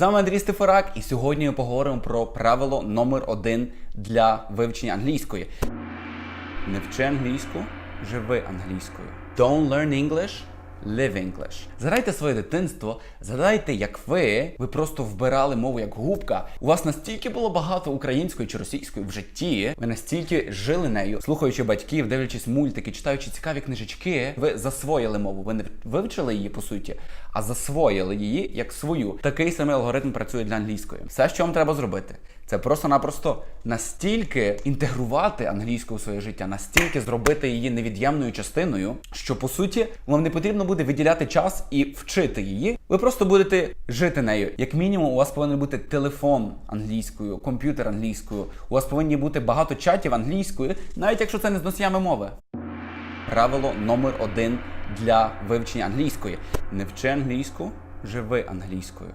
З вами Андрій Стефорак, і сьогодні ми поговоримо про правило номер один для вивчення англійської. Не вчи англійську, живи англійською. Don't learn English, live English. Згадайте своє дитинство, згадайте, як ви, ви просто вбирали мову як губка. У вас настільки було багато української чи російської в житті, ви настільки жили нею, слухаючи батьків, дивлячись мультики, читаючи цікаві книжечки, ви засвоїли мову. Ви не вивчили її по суті, а засвоїли її як свою. Такий самий алгоритм працює для англійської. Все, що вам треба зробити, це просто-напросто настільки інтегрувати англійську у своє життя, настільки зробити її невід'ємною частиною, що по суті вам не потрібно буде виділяти час і вчити її. Ви просто будете жити нею. Як мінімум, у вас повинен бути телефон англійською, комп'ютер англійською. У вас повинні бути багато чатів англійською, навіть якщо це не з носіями мови. Правило номер один для вивчення англійської: не вчи англійську, живи англійською.